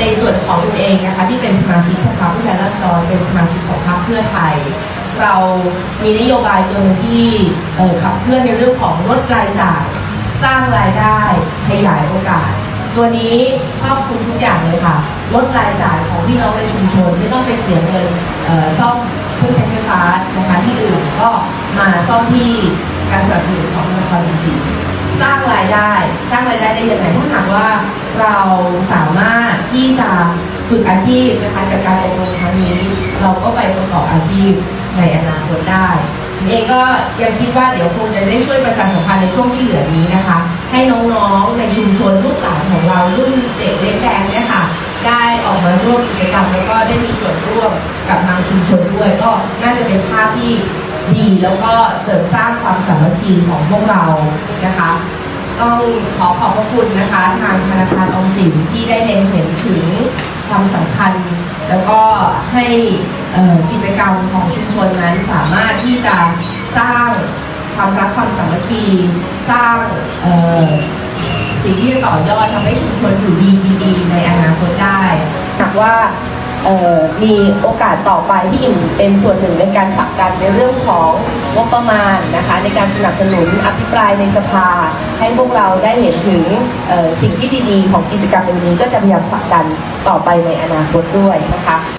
ในส่วนของตัวเองนะคะที่เป็นสมาชิกสภาผู้แทนราษฎรเป็นสมาชิกของพรรคเพื่อไทย เรามีนโยบายตัวหนึงที่ขับเคลื่อนในเรื่องของลดรายจ่ายสร้างรายได้ขยายโอกาส ตัวนี้ครอบคลุมทุกอย่างเลยค่ะ ลดรายจ่ายของพี่น้องในชุมชน ไม่ต้องไปเสียเงินซ่อมเครื่องใช้ไฟฟ้านะคะที่อื่นก็มาซ่อมที่การสนับสนุนของนครศรีสร้างรายได้ สร้างรายได้ได้ยังไงถ้าหากว่าเราสามารถ ที่จะฝึกอาชีพนะคะจากการอบรมครั้งนี้ เราก็ไปประกอบอาชีพในอนาคตได้เองก็ยังคิดว่าเดี๋ยวคงจะได้ช่วยประชาสัมพันธ์ในช่วงที่เหลือนี้นะคะ ให้น้องๆในชุมชนลูกหลานของเรารุ่นเด็กเล็กแดงเนี่ยค่ะ ได้ออกมาร่วมกิจกรรมแล้วก็ได้มีส่วนร่วมกับทางชุมชนด้วย ก็น่าจะเป็นภาพที่ดีแล้วก็เสริมสร้างความสามัคคีของพวกเรานะคะ ต้องขอขอบพระคุณนะคะ ทางธนาคารออมสินที่ได้เล็งเห็นถึงความสำคัญ แล้วก็ให้กิจกรรมของชุมชนนั้นสามารถที่จะสร้างความรักความสามัคคีสร้างสิ่งที่ต่อยอดทำให้ชุมชนอยู่ดีดีในอนาคตได้หากว่า มีโอกาสต่อไปที่อิ่มเป็นส่วนหนึ่งในการผลักดันในเรื่องของงบประมาณนะคะในการสนับสนุนอภิปรายในสภา ให้พวกเราได้เห็นถึงสิ่งที่ดีๆ ของกิจกรรมในวันนี้ก็จะพยายามผลักดันต่อไปในอนาคตด้วยนะคะ